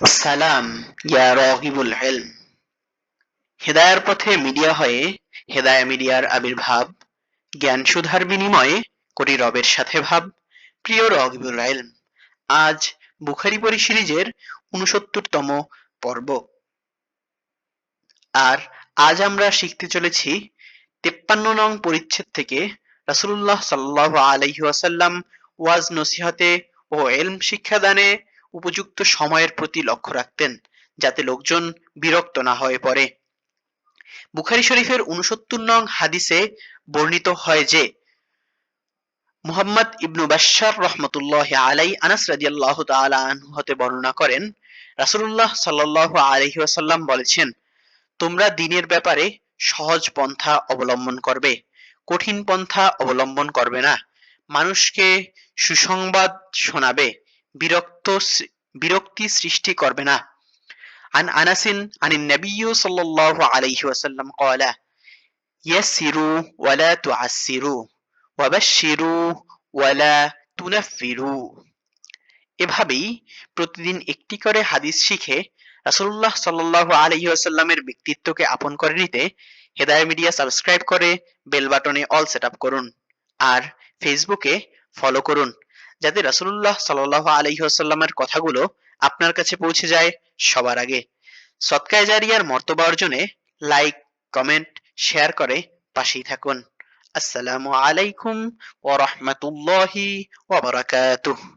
সালাম, ইয়া রাগিবুল ইলম। হেদায়ার পথে মিডিয়া হয়ে, হেদায়া মিডিয়ার আবির্ভাব, জ্ঞান সুধার বিনিময়ে করি রবের সাথে ভাব, প্রিয় রগিবুল ইলম, আজ বুখারি পরি সিরিজের উনসত্তরতম পর্ব। আর আজ আমরা শিখতে চলেছি তেপ্পান্ন নং পরিচ্ছেদ থেকে রাসূলুল্লাহ সাল্লাল্লাহু আলাইহি ওয়াসাল্লাম ওয়াজ নসিহতে ও এলম শিক্ষাদানে উপযুক্ত সময়ের প্রতি লক্ষ্য রাখতেন, যাতে লোকজন বিরক্ত না হয়ে পড়ে। বুখারি শরীফের উনসত্তর নং হাদিসে বর্ণিত হয় যে, মুহাম্মদ ইবনু বাশার রহমতুল্লাহ আলাই আনাস রাদিয়াল্লাহু তাআলা আনহু হতে বর্ণনা করেন, রাসূলুল্লাহ সাল্লাল্লাহু আলাইহি ওয়াসাল্লাম বলেছেন, তোমরা দিনের ব্যাপারে সহজ পন্থা অবলম্বন করবে, কঠিন পন্থা অবলম্বন করবে না। মানুষকে সুসংবাদ শোনাবে, বিরক্ত বিরক্তি সৃষ্টি করবে না عن أنس عن النبي صلى الله عليه وسلم قال يسروا ولا تعسروا وبشروا ولا تنفروا এভাবেই প্রতিদিন একটি করে হাদিস শিখে রাসূলুল্লাহ সাল্লাল্লাহু আলাইহি ওয়াসাল্লামের ব্যক্তিত্বকে আপন করে নিতে হেদায়া মিডিয়া সাবস্ক্রাইব করে বেল বাটনে অল সেট আপ করুন আর ফেসবুকে ফলো করুন যাতে রাসূলুল্লাহ সাল্লাল্লাহু আলাইহি ওয়াসাল্লামের কথাগুলো আপনার কাছে পৌঁছে যায় সবার আগে। সৎকায় জারিয়ার মর্তবা অর্জনে লাইক কমেন্ট শেয়ার করে পাশেই থাকুন। আসসালামু আলাইকুম ওয়া বারাকাতুহু।